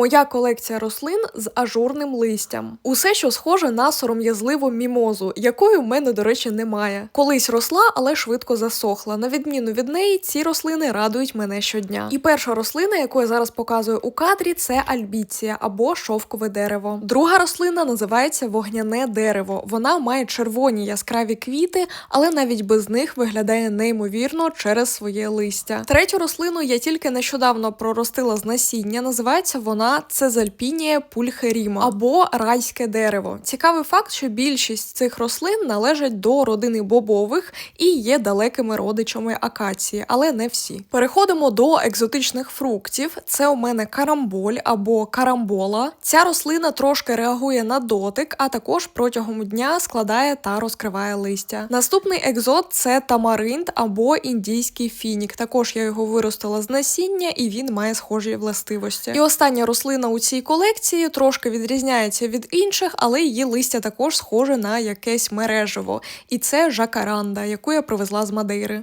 Моя колекція рослин з ажурним листям. Усе, що схоже на сором'язливу мімозу, якої в мене, до речі, немає. Колись росла, але швидко засохла. На відміну від неї, ці рослини радують мене щодня. І перша рослина, яку я зараз показую у кадрі, це альбіція або шовкове дерево. Друга рослина називається вогняне дерево. Вона має червоні яскраві квіти, але навіть без них виглядає неймовірно через своє листя. Третю рослину я тільки нещодавно проростила з насіння. Називається вона Цезальпінія пульхеріма або райське дерево. Цікавий факт, що більшість цих рослин належать до родини бобових і є далекими родичами акації, але не всі. Переходимо до екзотичних фруктів. Це у мене карамболь або карамбола. Ця рослина трошки реагує на дотик, а також протягом дня складає та розкриває листя. Наступний екзот це тамаринд або індійський фінік. Також я його виростила з насіння, і він має схожі властивості. І остання рослина у цій колекції трошки відрізняється від інших, але її листя також схоже на якесь мережево. І це жакаранда, яку я привезла з Мадейри.